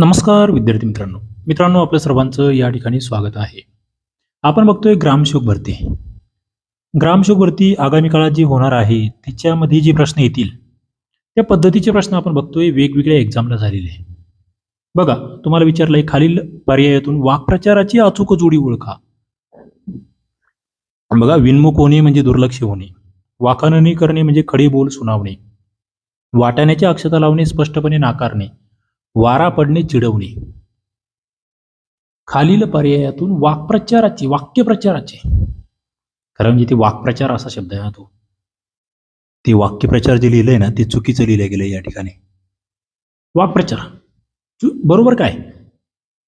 नमस्कार विद्यार्थी मित्रांनो. मित्रांनो आपलं सर्वांचं या ठिकाणी स्वागत आहे. आपण बघतोय ग्रामशोक भरती. ग्रामशोक भरती आगामी काळात जी होणार आहे तिच्यामध्ये जे प्रश्न येतील त्या पद्धतीचे प्रश्न आपण बघतोय वेगवेगळ्या एक्झामला झालेले बघा तुम्हाला विचारलंय खालील पर्यायातून वाक्प्रचाराची अचूक जोडी ओळखा. बघा विनमुख होणे म्हणजे दुर्लक्ष होणे वाकाननी करणे म्हणजे खडे बोल सुनावणे वाटाण्याची अक्षता लावणे स्पष्टपणे नाकारणे वारा पडणे चिडवणे. खालील पर्यायातून वाक्प्रचाराची वाक्यप्रचाराचे. खरं म्हणजे ते वाक्प्रचार असा शब्द आहे ना तो. ते वाक्यप्रचार जे लिहिलंय ना ते चुकीचं लिहिलं गेलं या ठिकाणी. वाक्प्रचार. बरोबर काय?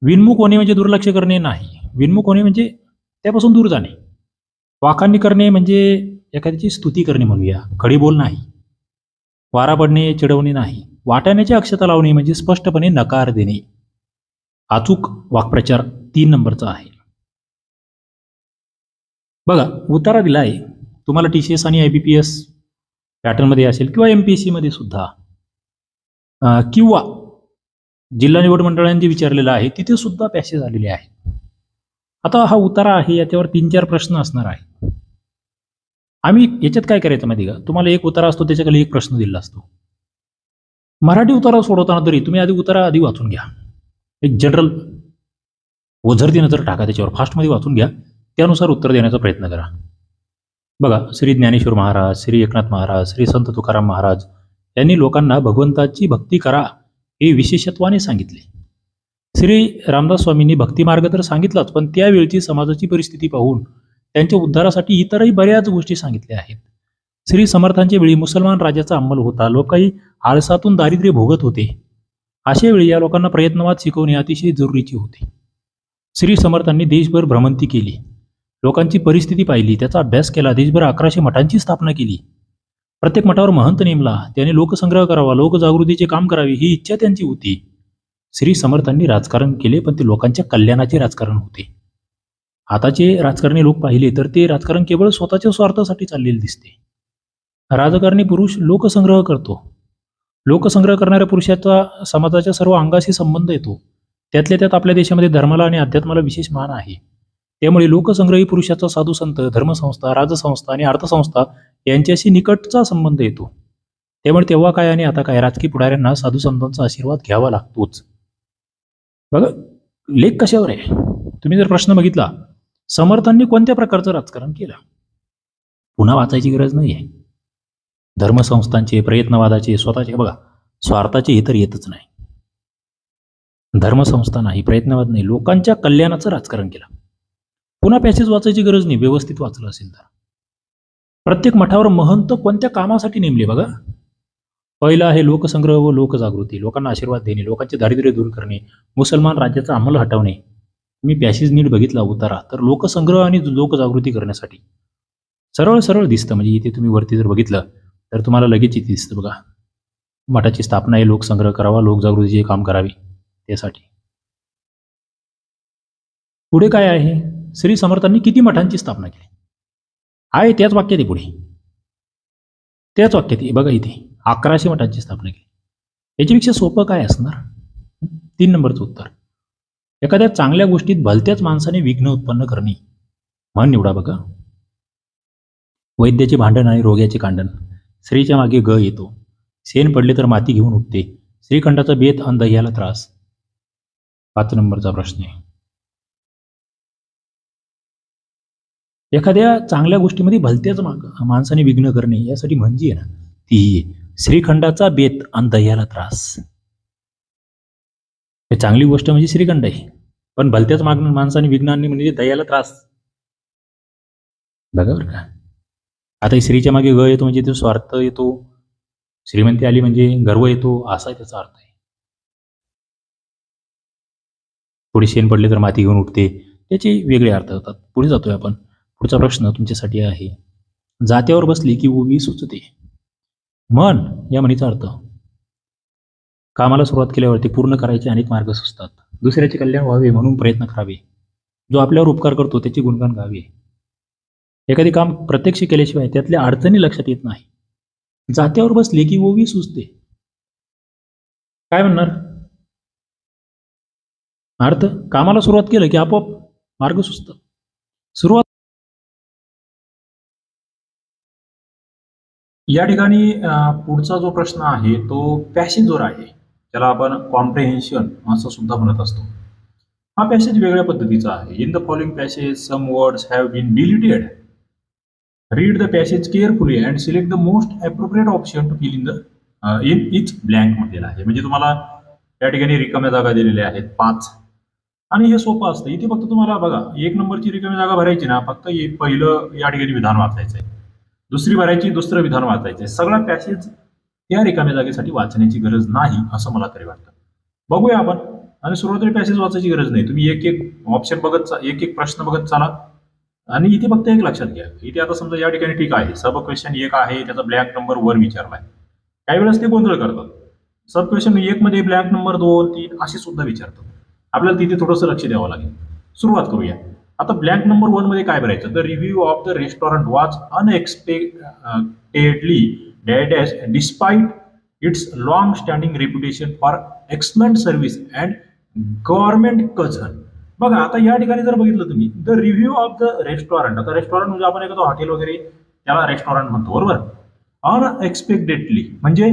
विनमुख होणे म्हणजे दुर्लक्ष करणे नाही. विनमुख होणे म्हणजे त्यापासून दूर जाणे. वाकांनी करणे म्हणजे एखाद्याची स्तुती करणे म्हणूया. खडी बोल नाही. वारा पडणे चिडवणे नाही. वाटाण्याची अक्षता लावणे म्हणजे स्पष्टपणे नकार देणे. अचूक वाक्प्रचार तीन नंबरचा आहे. बघा उतारा दिला आहे तुम्हाला टी सी एस आणि आय बी पी एस पॅटर्नमध्ये असेल किंवा एम पी एस सीमध्ये सुद्धा. किंवा जिल्हा निवड मंडळांनी जे विचारलेलं आहे तिथे सुद्धा पॅसेज आलेले आहे. आता हा उतारा आहे याच्यावर तीन चार प्रश्न असणार आहे आम्ही याच्यात काय करायचं माहिती का? तुम्हाला एक उतारा असतो त्याच्याकडे एक प्रश्न दिलेला असतो. मराठी उतारा सोडवताना तरी तुम्ही आधी उतारा आधी वाचून घ्या. एक जनरल ओझरती नजर टाका त्याच्यावर फास्टमध्ये वाचून घ्या. त्यानुसार उत्तर देण्याचा प्रयत्न करा. बघा श्री ज्ञानेश्वर महाराज श्री एकनाथ महाराज श्री संत तुकाराम महाराज यांनी लोकांना भगवंताची भक्ती करा हे विशेषत्वाने सांगितले. श्री रामदास स्वामींनी भक्तिमार्ग तर सांगितलाच पण त्यावेळची समाजाची परिस्थिती पाहून त्यांच्या उद्धारासाठी इतरही बऱ्याच गोष्टी सांगितल्या आहेत. श्री समर्थांच्या वेळी मुसलमान राजाचा अंमल होता. लोकही आळसातून दारिद्र्य भोगत होते. अशा वेळी या लोकांना प्रयत्नवाद शिकवणे अतिशय जरुरीचे होते. श्री समर्थांनी देशभर भ्रमंती केली. लोकांची परिस्थिती पाहिली. त्याचा अभ्यास केला. देशभर अकराशे मठांची स्थापना केली. प्रत्येक मठावर महंत नेमला. त्याने लोकसंग्रह करावा लोकजागृतीचे काम करावे ही इच्छा त्यांची होती. श्री समर्थांनी राजकारण केले पण ते लोकांच्या कल्याणाचे राजकारण होते. आताचे राजकारणी लोक पाहिले तर ते राजकारण केवळ स्वतःच्या स्वार्थासाठी चाललेले दिसते. राजकारणी पुरुष लोकसंग्रह करतो. लोकसंग्रह करणाऱ्या पुरुषाचा समाजाच्या सर्व अंगाशी संबंध येतो. त्यातल्या त्यात आपल्या देशामध्ये धर्माला आणि अध्यात्माला विशेष मान आहे. त्यामुळे लोकसंग्रही पुरुषाचा साधू संत धर्मसंस्था राजसंस्था आणि अर्थसंस्था यांच्याशी निकटचा संबंध येतो. त्यामुळे तेव्हा काय आणि आता काय राजकीय पुढाऱ्यांना साधू संतांचा आशीर्वाद घ्यावा लागतोच. बघा लेख कशावर आहे? तुम्ही जर प्रश्न बघितला समर्थांनी कोणत्या प्रकारचं राजकारण केलं? पुन्हा वाचायची गरज नाही आहे धर्मसंस्थांचे प्रयत्नवादाचे स्वतःचे बघा स्वार्थाचे हे तर येतच नाही. धर्मसंस्था नाही प्रयत्नवाद नाही लोकांच्या कल्याणाचं राजकारण केलं. पुन्हा पॅसेज वाचायची गरज नाही व्यवस्थित वाचलं असेल तर. प्रत्येक मठावर महंत कोणत्या कामासाठी नेमले बघा? पहिलं आहे लोकसंग्रह व लोकजागृती लोकांना आशीर्वाद देणे लोकांचे दारिद्र्य दूर करणे मुसलमान राज्याचा अंमल हटवणे. मी पॅसेज नीट बघितला उतारा तर लोकसंग्रह आणि लोकजागृती करण्यासाठी. सरळ सरळ दिसतं म्हणजे इथे तुम्ही वरती जर बघितलं तर तुम्हाला लगेच इथे दिसतं बघा. मठाची स्थापना आहे लोकसंग्रह करावा लोकजागृतीचे काम करावे त्यासाठी. पुढे काय आहे? श्री समर्थांनी किती मठांची स्थापना केली? आहे त्याच वाक्यात आहे पुढे. त्याच वाक्यात आहे बघा इथे. अकराशे मठांची स्थापना केली. याच्यापेक्षा सोपं काय असणार? तीन नंबरचं उत्तर. एखाद्या चांगल्या गोष्टीत भलत्याच माणसाने विघ्न उत्पन्न करणे. म्हण निवडा बघा. वैद्याचे भांडण आणि रोग्याचे कांडण. स्त्रीच्या मागे ग येतो. शेण पडले तर माती घेऊन उठते. श्रीखंडाचा बेत आणि दह्याला त्रास. पाच नंबरचा प्रश्न आहे. एखाद्या चांगल्या गोष्टीमध्ये भलत्याच माणसाने विघ्न करणे यासाठी म्हणजे आहे ना तीही श्रीखंडाचा बेत आणि दह्याला त्रास. हे चांगली गोष्ट म्हणजे श्रीखंड आहे. पण भलत्याच मागणं माणसाने विघ्न आणणे म्हणजे दह्याला त्रास. बघा बरं का. आता स्त्रीच्या मागे ग येतो म्हणजे तो स्वार्थ येतो. श्रीमंती आली म्हणजे गर्व येतो असा त्याचा अर्थ आहे. पुढे शेण पडले तर माती घेऊन उठते. त्याचे वेगळे अर्थ होतात. पुढे जातोय आपण. पुढचा प्रश्न तुमच्यासाठी आहे. जात्यावर बसली की उभी सुचते. मन या म्हणीचा अर्थ. कामाला सुरुवात केल्यावरती पूर्ण करायचे अनेक मार्ग सुचतात. दुसऱ्याचे कल्याण व्हावे म्हणून प्रयत्न करावे. जो आपल्यावर उपकार करतो त्याचे गुणगान गावे. एखादे काम प्रत्यक्ष केल्याशिवाय त्यातल्या अडचणी लक्षात येत नाही. जात्यावर बसले की ओवी सुचते काय म्हणणार? अर्थ कामाला सुरुवात केलं की आपोआप मार्ग सुचत. सुरुवात या ठिकाणी पुढचा जो प्रश्न आहे तो पॅसेंजर आहे. त्याला आपण कॉम्प्रेहेन्शन असं सुद्धा म्हणत असतो. हा पॅसेज वेगळ्या पद्धतीचा आहे. In the following passage some words have been deleted read the passage and and select the most option option to in in the in each blank म्हटलेलं आहे. म्हणजे तुम्हाला या ठिकाणी रिकाम्या जागा दिलेल्या आहेत पाच. आणि हे सोपं असतं. इथे फक्त तुम्हाला बघा एक नंबरची रिकामी जागा भरायची ना फक्त पहिलं या ठिकाणी विधान वाचायचं आहे. दुसरी भरायची दुसरं विधान वाचायचं आहे. सगळा पॅसेज त्या रिकाम्या जागेसाठी वाचण्याची गरज नाही असं मला तरी वाटतं. बघूया आपण. आणि सुरुवातीला पॅसेज वाचायची गरज नाही. तुम्ही एक एक ऑप्शन बघत एक एक प्रश्न बघत चाला. आणि इथे फक्त एक लक्षात घ्या इथे आता समजा या ठिकाणी ठीक आहे. सब क्वेश्चन एक आहे त्याचा ब्लॅक नंबर वर विचारलाय काही वेळेस ते गोंधळ करतात. सब क्वेश्चन एक मध्ये ब्लॅक नंबर दोन तीन असे सुद्धा विचारतात. आपल्याला तिथे थोडंसं लक्ष द्यावं लागेल. सुरुवात करूया. आता ब्लॅक नंबर वनमध्ये काय भरायचं? The review of the restaurant was unexpectedly dash despite its long standing reputation for excellent service and government cousin बघा आता या ठिकाणी जर बघितलं तुम्ही the review of the restaurant आता रेस्टॉरंट म्हणजे आपण एखादं हॉटेल वगैरे त्याला रेस्टॉरंट म्हणतो बरोबर? अनएक्सपेक्टेडली म्हणजे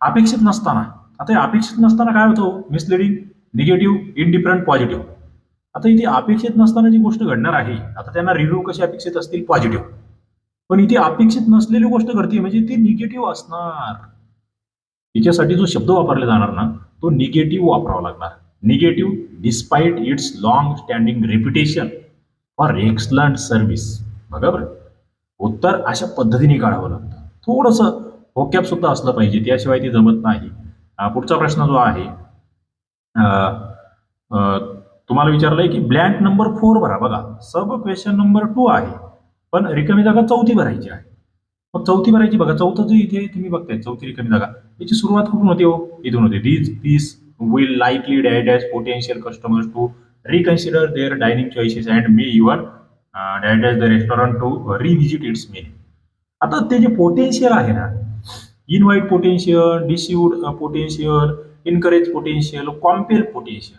अपेक्षित नसताना. आता अपेक्षित नसताना काय होतं? मिसलिडिंग निगेटिव्ह इनडिफरंट पॉझिटिव्ह आता इथे अपेक्षित नसताना जी गोष्ट घडणार आहे आता त्यांना रिव्ह्यू कशी अपेक्षित असतील? पॉझिटिव्ह पण इथे अपेक्षित नसलेली गोष्ट घडते म्हणजे ती निगेटिव्ह असणार. याच्यासाठी जो शब्द वापरला जाणार ना तो निगेटिव्ह वापरावा लागणार. Negative despite its long standing reputation for excellent service. बघा बरं उत्तर अशा पद्धतीने काढावं लागतं. थोडंसं होक्याप सुद्धा असलं पाहिजे त्याशिवाय ती जमत नाही. पुढचा प्रश्न जो आहे तुम्हाला विचारलंय की ब्लँक नंबर फोर भरा. बघा सब क्वेश्चन नंबर टू आहे पण रिकामी जागा चौथी भरायची आहे. मग चौथी भरायची बघा चौथं जे इथे तुम्ही बघताय चौथी रिकामी जागा. याची सुरुवात कुठून होते हो? इथून होते. These piece will likely dad potential potential customers to their their dining choices and may even dad urge the restaurant to revisit its menu आता ते जे पोटेन्शियल आहे ना invite potential dissuade potential encourage potential compel potential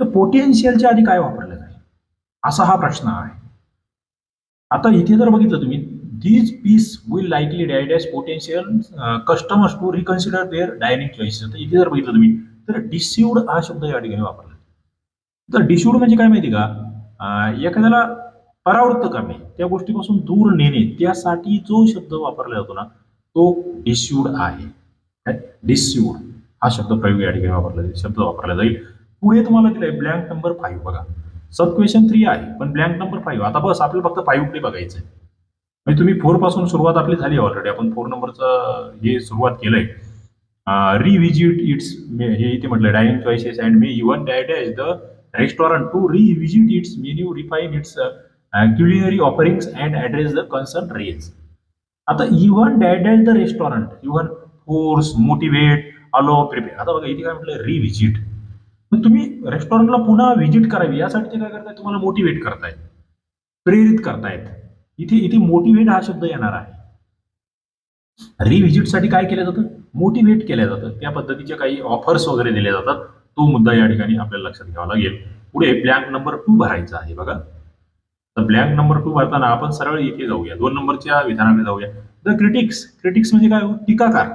तर पोटेन्शियलच्या आधी काय वापरलं जाईल? असा हा प्रश्न आहे. आता इथे जर बघितलं तुम्ही these piece will likely died urge potential customers to reconsider their dining choices तर इथे जर बघितलं तुम्ही तर डिस्यूड हा शब्द या ठिकाणी वापरला. तर डिस्यूड म्हणजे काय माहिती का? एखाद्याला परावृत्त करणे त्या गोष्टीपासून दूर नेणे त्यासाठी जो शब्द वापरला जातो ना तो डिस्यूड आहे. डिस्यूड हा शब्द प्रयोग या ठिकाणी वापरला जाईल शब्द वापरला जाईल. पुढे तुम्हाला दिलाय ब्लँक नंबर फाईव्ह बघा. सब क्वेश्चन थ्री आहे पण ब्लँक नंबर फाईव्ह आता बस आपल्याला फक्त फाईव्हकडे बघायचं आहे म्हणजे तुम्ही फोरपासून सुरुवात आपली झाली ऑलरेडी आपण फोर नंबरचं हे सुरुवात केलंय. रिव्हिजिट इट्स हे इथे म्हटलं dining choices and may even that urge the restaurant to revisit its menu refine its culinary offerings and address the concern raise आता even that urge the restaurant even force motivate allow prepare आता बघा इथे काय म्हटलं revisit मग तुम्ही रेस्टॉरंटला पुन्हा व्हिजिट करावी यासाठी ते काय करतायत तुम्हाला मोटिवेट करतायत. प्रेरित करतायत. इथे इथे मोटिवेट हा शब्द येणार आहे. रिव्हिजिटसाठी काय केलं जातं? मोटिवेट केल्या जातात. त्या पद्धतीच्या काही ऑफर्स वगैरे दिल्या जातात. तो मुद्दा या ठिकाणी आपल्याला लक्षात घ्यावा लागेल. पुढे ब्लँक नंबर टू भरायचा आहे बघा. तर ब्लँक नंबर टू भरताना आपण सरळ इथे जाऊया. दोन नंबरच्या विधानाकडे जाऊया. द क्रिटिक्स क्रिटिक्स म्हणजे काय हो? टीकाकार.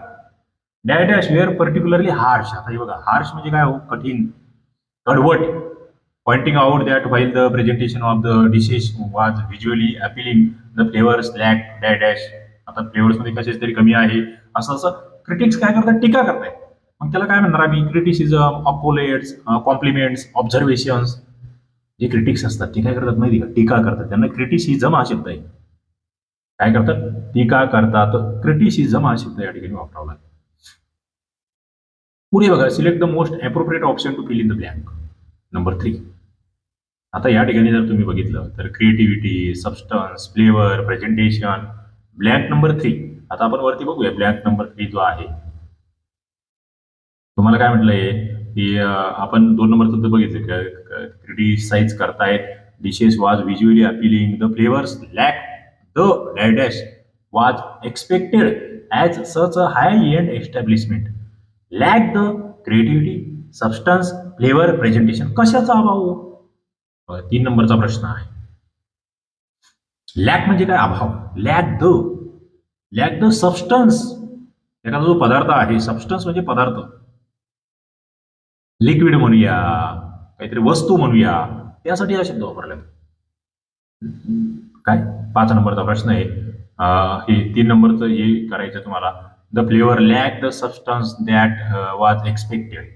That dash were particularly harsh आता हे बघा हार्श म्हणजे काय हो? कठीण कडवट. Pointing out that while the presentation of the dishes was visually appealing the flavours lack that dash आता फ्लेवर्समध्ये कशाच तरी कमी आहे. असं असं. क्रिटिक्स काय करतात? टीका करतायत. मग त्याला काय म्हणणार आम्ही? क्रिटिसिझम अपोलेट्स कॉम्प्लिमेंट्स ऑब्झर्वेशन्स जे क्रिटिक्स असतात ते काय करतात माहिती का? टीका करतात. त्यांना क्रिटिसिझम हा शब्द आहे. काय करतात? टीका करतात. क्रिटिसिझम हा शब्द या ठिकाणी वापरावा लागतो पुढे बघा select the most appropriate option to fill in the blank number three आता या ठिकाणी जर तुम्ही बघितलं तर creativity substance flavour presentation blank number three आता आपण वरती बघूया ब्लॅक नंबर थ्री जो आहे. तुम्हाला काय म्हटलंय? की आपण दोन नंबरचं तर बघितलं क्रिटिसाइज करतायत. Dishes was visually appealing the flavours lack the dash was expected as such a high end establishment lack the creativity substance flavour presentation कशाचा अभाव? तीन नंबरचा प्रश्न आहे. लॅक म्हणजे काय अभाव? Lack the lack the substance एखादा जो पदार्थ आहे सबस्टन्स म्हणजे पदार्थ. लिक्विड म्हणूया काहीतरी वस्तू म्हणूया त्यासाठी हा शब्द वापरला काय? पाच नंबरचा प्रश्न आहे. हे तीन नंबरचं हे करायचं तुम्हाला. The flavour lack the substance that was expected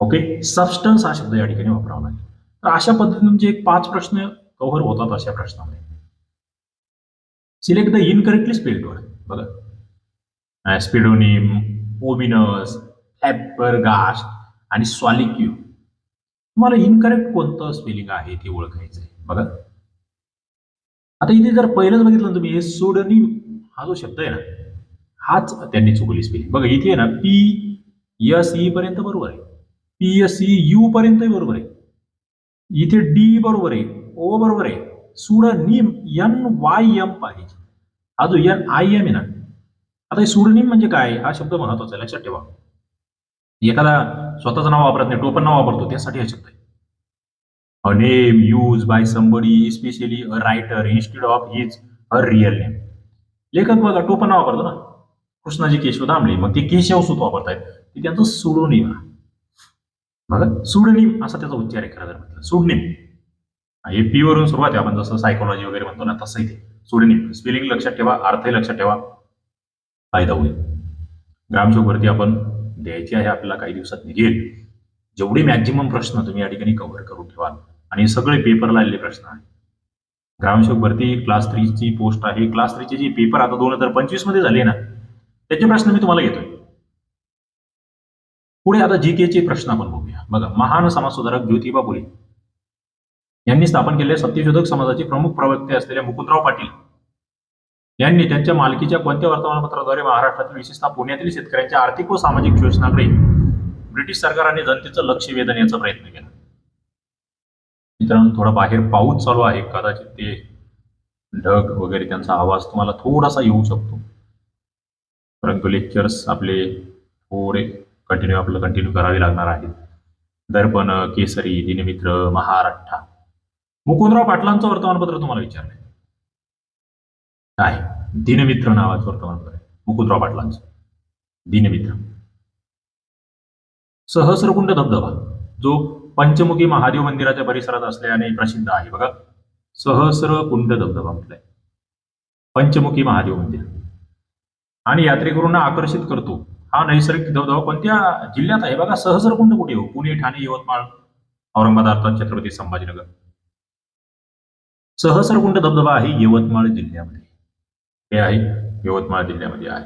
okay substance हा शब्द या ठिकाणी वापरावा लागेल. तर अशा पद्धतीने तुमचे एक पाच प्रश्न कव्हर होतात अशा प्रश्नामध्ये. Select the incorrectly spelled word बघा. स्पिडोनिम ओमिनस ॲपरगास्ट आणि स्वालिक्यू तुम्हाला इनकरेक्ट कोणतं स्पेलिंग आहे ते ओळखायचं आहे. बघा. आता इथे जर पहिलंच बघितलं ना तुम्ही हे सोडनी हा जो शब्द आहे ना हाच त्यांनी चुकली स्पेलिंग बघा इथे आहे ना पी एस ई पर्यंत बरोबर आहे. P S E e, U पर्यंत बरोबर आहे. इथे डी बरोबर आहे ओ बरोबर आहे. सुडनिम एन वाय एम पाहिजे हा जो एन आय एम आहे ना. आता हे सुडनिम म्हणजे काय? हा शब्द महत्त्वाचा आहे. लक्षात ठेवा. एखादा स्वतःचं नाव वापरत नाही टोपण नाव वापरतो त्यासाठी हा शब्द आहे. A name use by somebody especially a writer instead of his a real name लेखक बघा टोपण नाव वापरतो ना. कृष्णाजी केशव दामले. मग ते केशव सुत वापरतायत. ते त्यांचं सुडोनिम आहे. बघा सुडनिम असा त्याचा उच्चार आहे खरं तर म्हटलं. सुडनिम. हे पी वरून सुरुवात आहे. आपण जसं सायकोलॉजी वगैरे म्हणतो ना तसं इथे सुडनिम स्पेलिंग लक्षात ठेवा अर्थही लक्षात ठेवा. फायदा होईल. ग्रामशोकवरती आपण द्यायची आहे आपल्याला काही दिवसात निघेल जेवढे मॅक्झिमम प्रश्न तुम्ही या ठिकाणी कव्हर करून ठेवाल. आणि सगळे पेपरला आलेले प्रश्न आहेत. ग्रामसेवक भरती क्लास थ्रीची पोस्ट आहे. क्लास थ्रीचे जे पेपर आता दोन हजार पंचवीसमध्ये झाले ना त्याचे प्रश्न मी तुम्हाला घेतोय. पुढे आता जी केचे प्रश्न आपण बघूया. बघा महान समाजसुधारक ज्योतिबा फुले. यांनी स्थापन केलेल्या सत्यशोधक समाजाचे प्रमुख प्रवक्ते असलेल्या मुकुंदराव पाटील यांनी त्यांच्या मालकीच्या कोणत्या वर्तमानपत्राद्वारे महाराष्ट्रातील विशेषतः पुण्यातील शेतकऱ्यांच्या आर्थिक व सामाजिक शोषणाकडे ब्रिटिश सरकारने जनतेचं लक्ष वेधण्याचा प्रयत्न केला. मित्रांनो थोडा बाहेर पाऊस चालू आहे. कदाचित ते ढग वगैरे त्यांचा आवाज तुम्हाला थोडासा येऊ शकतो. परंतु लेक्चर्स आपले थोडे कंटिन्यू आपलं कंटिन्यू करावे लागणार आहेत. दर्पण केसरी दिनमित्र महाराष्ट्र. मुकुंदराव पाटलांचं वर्तमानपत्र तुम्हाला विचारलंय. काय? दिनमित्र नावाचं वर्तमानपत्र आहे. मुकुंदराव पाटलांचं. दिनमित्र. सहस्रकुंड धबधबा जो पंचमुखी महादेव मंदिराच्या परिसरात असल्याने प्रसिद्ध आहे. बघा सहस्रकुंड धबधबा म्हटलंय. पंचमुखी महादेव मंदिर. आणि यात्रेकरूंना आकर्षित करतो. हा नैसर्गिक धबधबा कोणत्या जिल्ह्यात आहे? बघा सहस्रकुंड कुठे हो पुणे ठाणे यवतमाळ औरंगाबाद अर्थात छत्रपती संभाजीनगर. सहस्रकुंड धबधबा आहे यवतमाळ जिल्ह्यामध्ये. हे आहे यवतमाळ जिल्ह्यामध्ये आहे.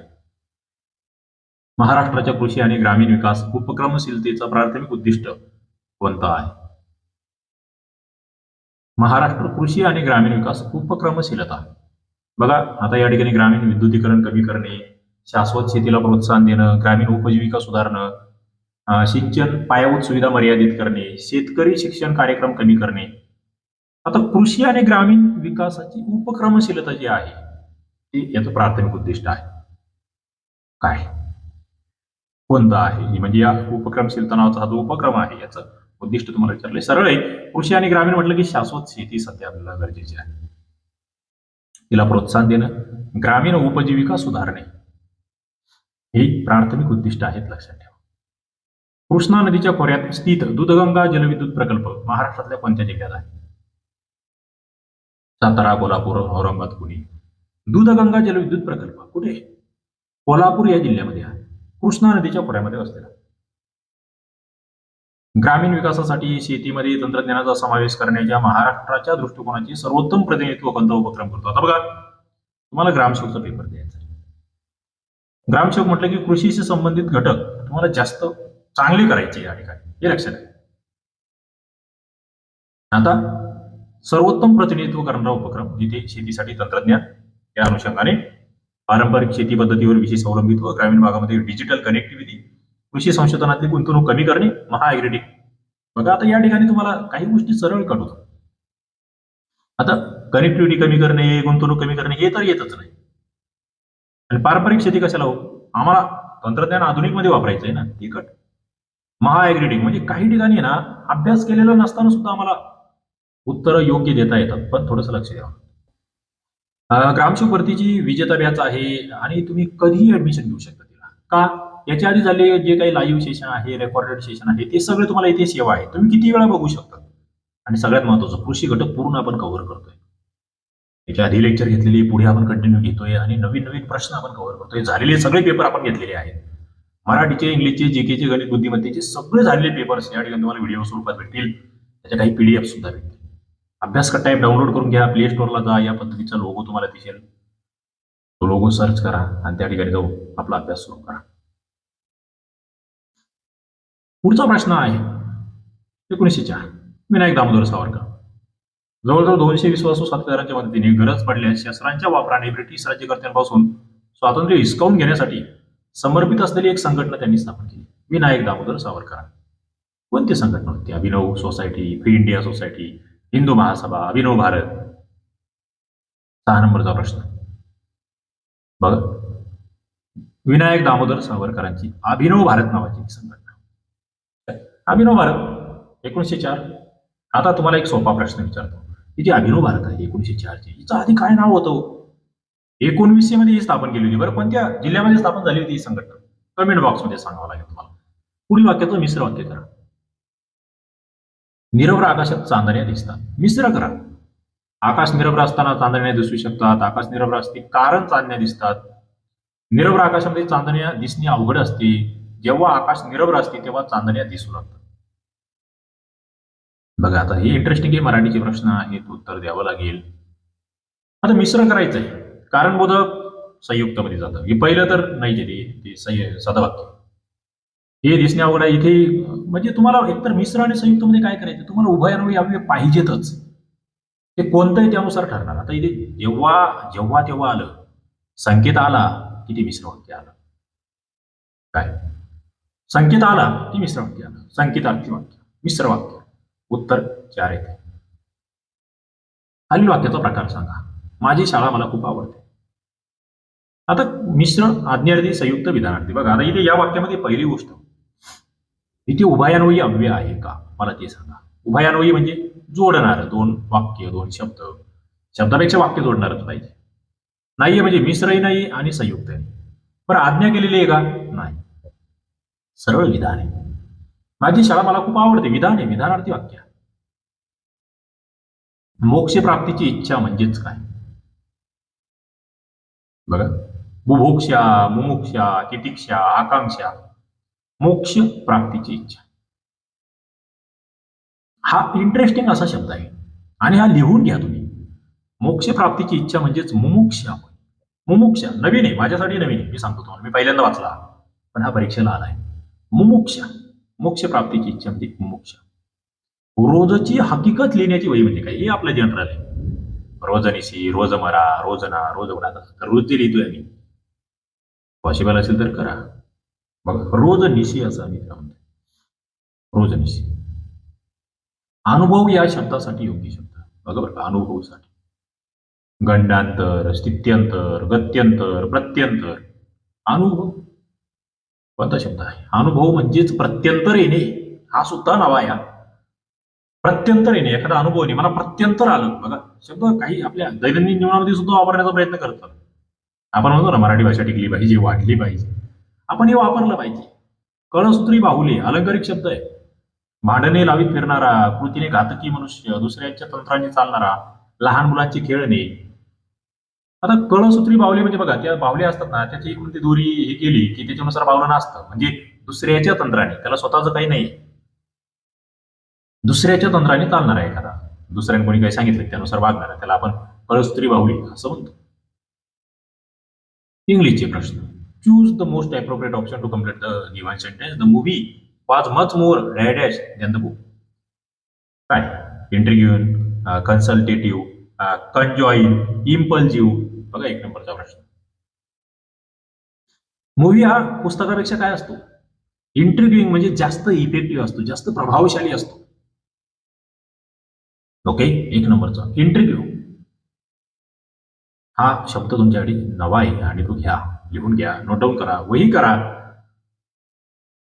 महाराष्ट्राच्या कृषी आणि ग्रामीण विकास उपक्रमशीलतेचं प्राथमिक उद्दिष्ट कोणतं आहे? महाराष्ट्र कृषी आणि ग्रामीण विकास उपक्रमशीलता. बघा आता या ठिकाणी ग्रामीण विद्युतीकरण कमी करणे शाश्वत शेतीला प्रोत्साहन देणं ग्रामीण उपजीविका सुधारणं सिंचन पायाभूत सुविधा मर्यादित करणे शेतकरी शिक्षण कार्यक्रम कमी करणे आता कृषी आणि ग्रामीण विकासाची उपक्रमशीलता जी आहे ती याचं प्राथमिक उद्दिष्ट आहे. काय? कोणतं आहे? म्हणजे या उपक्रमशीलता नावाचा हा जो उपक्रम आहे याचं उद्दिष्ट तुम्हाला विचारले सरळ आहे. कृषी आणि ग्रामीण म्हटलं की शाश्वत शेती सध्या आपल्याला गरजेची आहे. तिला प्रोत्साहन देणं ग्रामीण उपजीविका सुधारणे हे प्राथमिक उद्दिष्ट आहेत लक्षात ठेवा. कृष्णा नदीच्या खोऱ्यात स्थित दूधगंगा जलविद्युत प्रकल्प महाराष्ट्रातल्या कोणत्या जिल्ह्यात आहे? सातारा कोल्हापूर औरंगाबाद पुणे. दूधगंगा जलविद्युत प्रकल्प कुठे? आहे? कोल्हापूर या जिल्ह्यामध्ये आहे. कृष्णा नदीच्या खोऱ्यामध्ये असलेला ग्रामीण विकासासाठी शेतीमध्ये तंत्रज्ञानाचा समावेश करण्याच्या महाराष्ट्राच्या दृष्टिकोनाची सर्वोत्तम प्रतिनिधित्व कोणता उपक्रम करतो. आता बघा तुम्हाला ग्रामसेवकचा पेपर द्यायचा ग्रामसेवक म्हटलं की कृषीशी संबंधित घटक तुम्हाला जास्त चांगले करायचे या ठिकाणी. हे लक्षात आहे आता सर्वोत्तम प्रतिनिधित्व करणारा उपक्रम जिथे शेतीसाठी तंत्रज्ञान या अनुषंगाने पारंपरिक शेती पद्धतीवर विशेष अवलंबित्व ग्रामीण भागामध्ये डिजिटल कनेक्टिव्हिटी कृषी संशोधनातली गुंतवणूक कमी करणे महाएग्रेटिक बघा आता या ठिकाणी तुम्हाला काही गोष्टी सरळ कळतो आता कनेक्टिव्हिटी कमी करणे गुंतवणूक कमी करणे हे तर येतच नाही. आणि पारंपरिक शेती कशाला हो? आम्हाला तंत्रज्ञान आधुनिकमध्ये वापरायचं आहे ना तिकट महाएग्रेडिंग म्हणजे काही ठिकाणी आहे ना अभ्यास केलेला नसताना सुद्धा आम्हाला उत्तरं योग्य देता येतात पण थोडंसं लक्ष द्यावं ग्रामशिव भरतीची विजेता बॅच आहे आणि तुम्ही कधीही ऍडमिशन घेऊ शकता तिला. का? याच्या आधी झाले जे काही लाईव्ह सेशन आहे रेकॉर्डेड सेशन आहे ते सगळे तुम्हाला इथे सेवा आहे. तुम्ही किती वेळा बघू शकता? आणि सगळ्यात महत्वाचं कृषी घटक पूर्ण आपण कव्हर करतोय. याच्या आधी लेक्चर घेतलेली पुढे आपण कंटिन्यू घेतोय आणि नवीन नवीन प्रश्न आपण कव्हर करतोय. झालेले सगळे पेपर आपण घेतलेले आहेत. मराठीचे इंग्लिशचे जीकेचे गणित बुद्धिमत्तेचे सगळे झालेले पेपर्स या ठिकाणी तुम्हाला व्हिडिओ स्वरूपात भेटतील. त्याच्या काही पीडीएफ सुद्धा भेटतील. अभ्यास टाईप डाउनलोड करून घ्या प्ले स्टोअरला जा या पद्धतीचा लोगो तुम्हाला दिसेल. तो लोगो सर्च करा आणि त्या ठिकाणी जाऊन आपला अभ्यास सुरू करा. पुढचा प्रश्न आहे एकोणीसशे चार. विनायक दामोदर सावरकर. जवळजवळ दोनशे वीस वर्ष साथीदारांच्या मदतीने गरज पडल्यास शस्त्रांच्या वापराने ब्रिटिश राज्यकर्त्यांपासून स्वातंत्र्य हिसकावून घेण्यासाठी समर्पित असलेली एक संघटना त्यांनी स्थापन केली विनायक दामोदर सावरकर. कोणती संघटना होती? Abhinav society free India society Hindu Mahasabha Abhinav Bharat. सहा नंबरचा प्रश्न. बघा. विनायक दामोदर सावरकरांची अभिनव भारत नावाची संघटना. अभिनव भारत एकोणीसशे चार. आता तुम्हाला एक सोपा प्रश्न विचारतो. ही जी अभिनव भारत आहे एकोणीसशे चारची हिचं आधी काय नाव होतं? एकोणवीसशे मध्ये ही स्थापन केली होती बरं. कोणत्या जिल्ह्यामध्ये स्थापन झाली होती ही संघटना? कमेंट बॉक्समध्ये सांगावं लागेल तुम्हाला. पुढील वाक्याचं मिश्र वाक्य करा. निरभ्र आकाशात चांदण्या दिसतात. मिश्र करा. आकाश निरभ्र असताना चांदण्या दिसू शकतात. आकाश निरभ्र असते कारण चांदण्या दिसतात. निरभ्र आकाशामध्ये चांदण्या दिसणे अवघड असते. जेव्हा आकाश निरभ्र असते तेव्हा चांदण्या दिसू लागतात. बघा आता हे इंटरेस्टिंग आहे मराठीचे प्रश्न आहेत. उत्तर द्यावं लागेल. आता मिश्र करायचंय. कारण बोधक संयुक्तमध्ये जातं. हे पहिलं तर नाही जे ते- ते संय- सदवाक्य. हे दिसणे अवघड आहे. इथे म्हणजे तुम्हाला एकतर मिश्र आणि संयुक्त मध्ये काय करायचं? तुम्हाला उभयान्वयी अवयव पाहिजेतच. ते कोणतंही त्यानुसार ठरणार. आता इथे जेव्हा जेव्हा तेव्हा आलं संकेत आला की ते मिश्र वाक्य आलं. काय? संकेत आला की मिश्र वाक्य आलं. संकेतार्थी वाक्य मिश्र वाक्य. उत्तर चार येते खालील वाक्याचा प्रकार सांगा. माझी शाळा मला खूप आवडते. आता मिश्र आज्ञार्थी संयुक्त विधानार्थी. बघा आता इथे या वाक्यामध्ये पहिली गोष्ट. इथे उभयान्वयी अव्यय आहे का? मला ते सांगा. उभयान्वयी म्हणजे जोडणार दोन वाक्य दोन शब्द. शब्दापेक्षा वाक्य जोडणारच पाहिजे. नाहीये म्हणजे मिश्रही नाही आणि संयुक्त आहे पण आज्ञा केलेली आहे का? नाही. सरळ विधान आहे. माझी शाळा मला खूप आवडते. विधान आहे. विधानार्थी वाक्य. मोक्ष प्राप्तीची इच्छा म्हणजेच काय? बघा. बुभोक्षा मुमुक्षा तितिक्षा आकांक्षा. मोक्ष प्राप्तीची इच्छा. हा इंटरेस्टिंग असा शब्द आहे. आणि हा लिहून घ्या तुम्ही. मोक्ष प्राप्तीची इच्छा म्हणजेच मुमुक्षा होय. मुमुक्षा नवीन आहे. माझ्यासाठी नवीन आहे. मी सांगतो तुम्हाला. मी पहिल्यांदा वाचला. पण हा परीक्षेला आलाय. मुमुक्षा. मोक्ष प्राप्तीची इच्छा म्हणजे मुमुक्षा. रोजची हकीकत लिहिण्याची वही म्हणजे काय? हे आपलं जनरल आहे. रोजनिशी रोज मरा रोजना रोज उडा रोज ते लिहितोय आम्ही. पॉसिबल असेल तर करा. बघा रोज निशी असं आम्ही त्याला म्हणतो रोज निशी अनुभव या शब्दासाठी योग्य शब्द. बघा बरं अनुभवसाठी. गंडांतर स्थित्यंतर गत्यंतर प्रत्यंतर. अनुभव. कोणता शब्द आहे? अनुभव म्हणजेच प्रत्यंतर येणे. हा सुद्धा नावा या. प्रत्यंतर येणे. एखादा अनुभव येणे. मला प्रत्यंतर आलं. बघा शब्द काही आपल्या दैनंदिन जीवनामध्ये सुद्धा वापरण्याचा प्रयत्न करतात. आपण म्हणतो ना मराठी भाषा टिकली पाहिजे वाढली पाहिजे. आपण हे वापरलं पाहिजे. कळस्त्री बाहुले अलंकारिक शब्द आहे. भांडणे लावीत फिरणारा कृतीने घातकी मनुष्य दुसऱ्यांच्या तंत्राने चालणारा लहान मुलांची खेळणे. आता कळसूत्री बावले म्हणजे बघा त्या बावले असतात ना त्याची इकडून ती दोरी हे केली की त्याच्यानुसार बावलं नसतं म्हणजे दुसऱ्याच्या तंत्राने त्याला स्वतःच काही नाही. दुसऱ्याच्या तंत्राने चालणार आहे एखादा. दुसऱ्याने कोणी काही सांगितलं त्यानुसार वागणार त्याला आपण कळसूत्री बाहुली असं म्हणतो. इंग्लिशचे प्रश्न. Choose the most to option to given sentence. The movie the movie more much more the book. The book काय consultative, कन्सल्टेटिव्ह conjoined, impulsive. बघा एक नंबरचा प्रश्न. मूवी हा पुस्तकापेक्षा काय असतो? इंटरव्ह्यूइंग म्हणजे जास्त इफेक्टिव्ह असतो जास्त प्रभावशाली असतो. ओके एक नंबरचा. इंटरव्ह्यू हा शब्द तुमच्याकडे नवा आहे आणि तो घ्या. लिहून घ्या नोट डाऊन करा वही करा.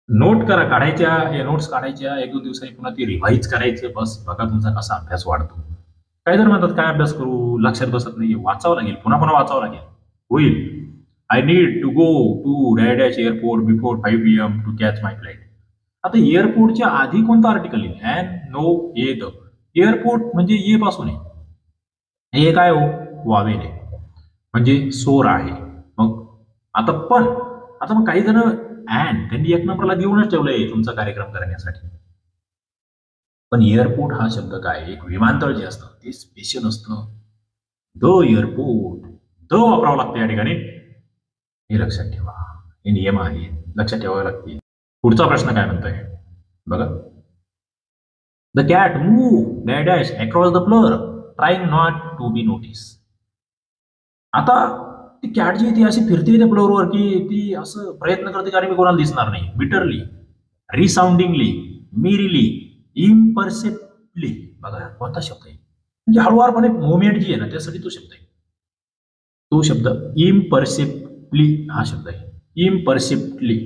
नोट करा काढायच्या या नोट्स काढायच्या एक दोन दिवसांनी पुन्हा ती रिव्हाइज करायचे बस बघा तुमचा कसा अभ्यास वाढतो. काय जर म्हणतात काय अभ्यास करू? लक्षात बसत नाही वाचावं लागेल पुन्हा पुन्हा वाचावं लागेल. होईल. I need to go to dash airport before five P M to catch my flight आता एअरपोर्टच्या आधी कोणतं आर्टिकल येईल अँड नो ये द एअरपोर्ट म्हणजे ये पासून आहे. हे काय हो? वावेने म्हणजे सोर आहे. आता पण आता मग काही जण अँड त्यांनी एक नंबरला देऊनच ठेवलंय तुमचा कार्यक्रम करण्यासाठी. पण एअरपोर्ट हा शब्द काय? एक विमानतळ जे असतं ते स्पेशल असतं. द एअरपोर्ट द वापरावं लागतं या ठिकाणी. हे लक्षात ठेवा. हे नियम आहेत. लक्षात ठेवावे लागतील. पुढचा प्रश्न काय म्हणतोय? बघा. The cat move dash across the floor trying not to be notice आता ती कॅट जी ती अशी फिरते त्या फ्लोअरवर की ती असं प्रयत्न करते कारण मी कोणाला दिसणार नाही. बिटरली रिसाउंडिंगली मिरिली इम्परसेप्टली बघा कोणता शब्द आहे? म्हणजे हळूवारपणे मुवमेंट जी आहे ना त्यासाठी तो शब्द आहे. तो शब्द इम्परसेप्टली हा शब्द आहे. इम्परसेप्टली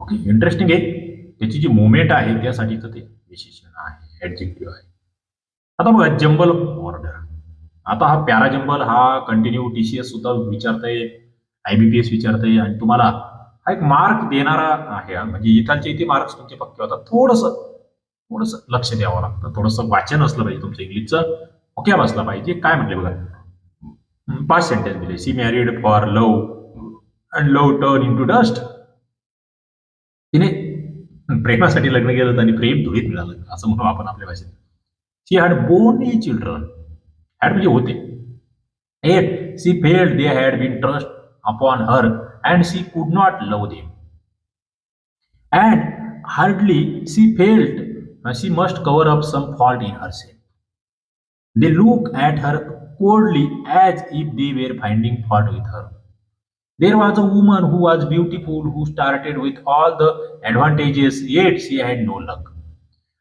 ओके इंटरेस्टिंग आहे. त्याची जी मुवमेंट आहे त्यासाठीचं ते विशेषण आहे ऍडजेक्टिव्ह आहे. आता बघा जंबल ऑर्डर आता हा पॅरा जंबल हा कंटिन्यू टी सी एस सुद्धा विचारतंय आय बी पी एस विचारतंय आणि तुम्हाला हा एक मार्क देणारा आहे म्हणजे इथालचे इथे मार्क्स तुमचे पक्के होतात. थोडस थोडस लक्ष द्यावं लागतं. थोडंसं वाचन असलं पाहिजे तुमचं इंग्लिशचं ओके बसला पाहिजे. काय म्हटले बघा? पाच सेंटेन्स दिले. She married for love and love turn into dust तिने प्रेमासाठी लग्न केलं आणि प्रेम धुळीत मिळालं. असं म्हणू आपण आपल्या भाषेत. She had borne children had म्हणजे होते at she felt they had been trust upon her and she could not love them and hardly she felt she must cover up some fault in herself they look at her coldly as if they were finding fault with her. There was a woman who was beautiful, who started with all the advantages, yet she had no luck.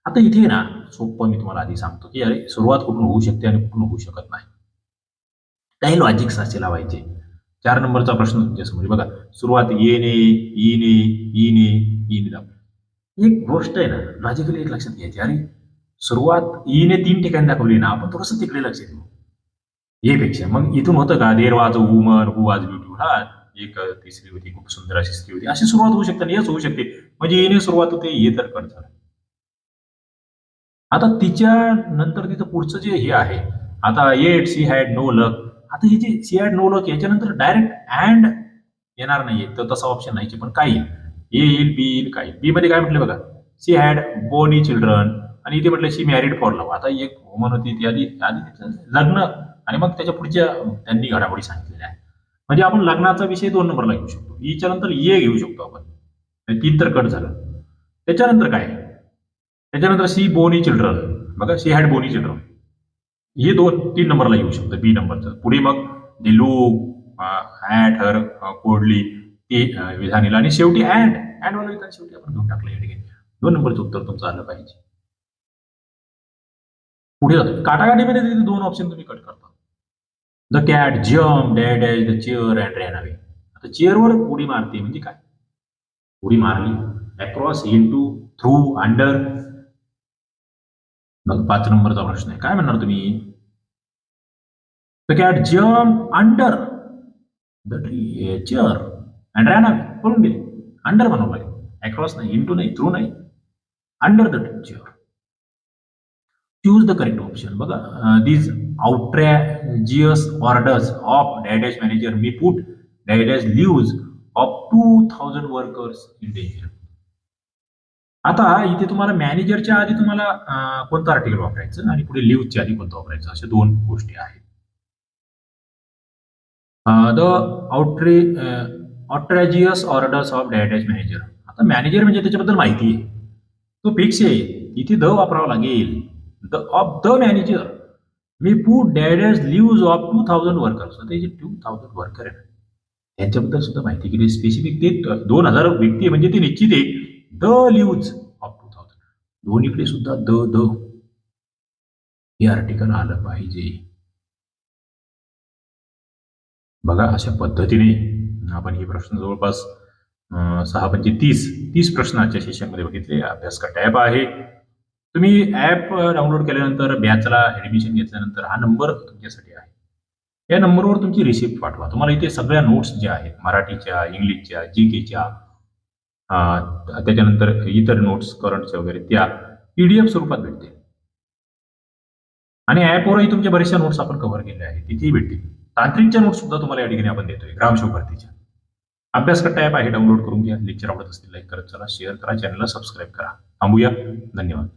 आता इथे ना सोपं मी तुम्हाला आधी सांगतो की अरे सुरुवात कुठून होऊ शकते आणि कुठून होऊ शकत नाही. काही लॉजिक साचे लावायचे. चार नंबरचा प्रश्न समोर बघा सुरुवात येणे येणे येणे येणे. एक गोष्ट आहे ना लॉजिकली एक लक्षात घ्यायची. अरे सुरुवात येणे तीन ठिकाणी दाखवली ना आपण थोडंसं तिकडे लक्ष देऊ. येपेक्षा मग इथून होतं का देर वाज उमर वुमन हु वाज ब्युटी हा एक तिसरी होती खूप सुंदर अशी स्त्री होती. अशी सुरुवात होऊ शकते आणि येच होऊ शकते. म्हणजे येणे सुरुवात होते ये तर कट झालं. आता तिच्या नंतर तिचं पुढचं जे हे आहे आता yet she had no luck आता हे जे सी हॅड नो लक याच्यानंतर डायरेक्ट अँड येणार नाहीये. तर तसा ऑप्शन नाही पण काय येईल? ए येईल बी येईल काय बी मध्ये काय म्हटलं बघा? सी हॅड बोनी चिल्ड्रन आणि इथे म्हटलं शी मॅरिड फॉर लव्ह. आता एक वुमन होती ती आधी आधी लग्न आणि मग त्याच्या पुढच्या त्यांनी घडामोडी सांगितलेल्या आहे म्हणजे आपण लग्नाचा विषय दोन नंबरला घेऊ शकतो. E ईच्या नंतर ये घेऊ शकतो आपण. तीन तर कट झालं. त्याच्यानंतर काय? त्याच्यानंतर सी बोनी चिल्ड्रन. बघा, सी हॅड बोनी चिल्ड्रन. हे दोन, तीन नंबरला येऊ शकतं, बी नंबरचं. पुढे मग दे लूक हॅट हर कोडली, ते विधानीला. आणि शेवटी अँड अँड वाला विधान शेवटी आपण घेऊन टाकलं या ठिकाणी दोन नंबरचं उत्तर तुमचं आलं पाहिजे. पुढे जातो. काटाकाटीमध्ये दोन ऑप्शन तुम्ही कट करता. The cat jump dad dash the chair and ran away आता चेअरवर उडी मारते म्हणजे काय? उडी मारली. Across into through under मग पाच नंबरचा प्रश्न आहे. काय म्हणणार तुम्ही? The cat jump under the tree chair and ran away पळून गेले. अंडर म्हणावं लागेल अक्रॉस नाही इंटू नाही थ्रू नाही. Under the chair choose the correct option बघा these outrageous orders of dash manager me put dash lives off two thousand workers in danger आता इथे तुम्हाला मॅनेजरच्या आधी तुम्हाला कोणतं आर्टिकल वापरायचं आणि पुढे लिव्हच्या आधी कोणतं वापरायचं? अशा दोन गोष्टी आहेत. द आउट्रे ऑट्रॅजियस ऑर्डर्स ऑफ डॅडॅश मॅनेजर आता मॅनेजर म्हणजे त्याच्याबद्दल माहिती आहे. तो फिक्स आहे. इथे द वापरावा लागेल. द ऑफ द मॅनेजर मी पू डॅडॅज lives of two thousand workers ते जे टू थाउजंड वर्कर आहे त्यांच्याबद्दल सुद्धा माहिती किती स्पेसिफिक ते दोन हजार व्यक्ती आहे. म्हणजे ते निश्चित आहे. The lives of two thousand दोन्हीकडे सुद्धा द द. हे आर्टिकल आलं पाहिजे. बघा अशा पद्धतीने आपण हे प्रश्न जवळपास सहा पंचे तीस तीस प्रश्नाच्या सेशनमध्ये बघितले. अभ्यास का ॲप आहे. तुम्ही ॲप डाउनलोड केल्यानंतर बॅचला ऍडमिशन घेतल्यानंतर हा नंबर तुमच्यासाठी आहे. या नंबरवर तुमची रिसिप्ट पाठवा. तुम्हाला इथे सगळ्या नोट्स ज्या आहेत मराठीच्या इंग्लिशच्या जी केच्या त्याच्यानंतर इतर नोट्स करंटच्या वगैरे त्या पीडीएफ स्वरूपात भेटतील आणि ॲपवरही तुमच्या बऱ्याचशा नोट्स आपण कव्हर केल्या आहेत. तिथेही भेटतील तांत्रिकच्या नोट्स सुद्धा तुम्हाला या ठिकाणी आपण देतोय. ग्राम भरतीच्या. अभ्यास कट्टा ॲप आहे. डाउनलोड करून घ्या. लेक्चर आवडत असतील लाईक करत चला. शेअर करा. चॅनलला सबस्क्राईब करा. थांबूया. धन्यवाद.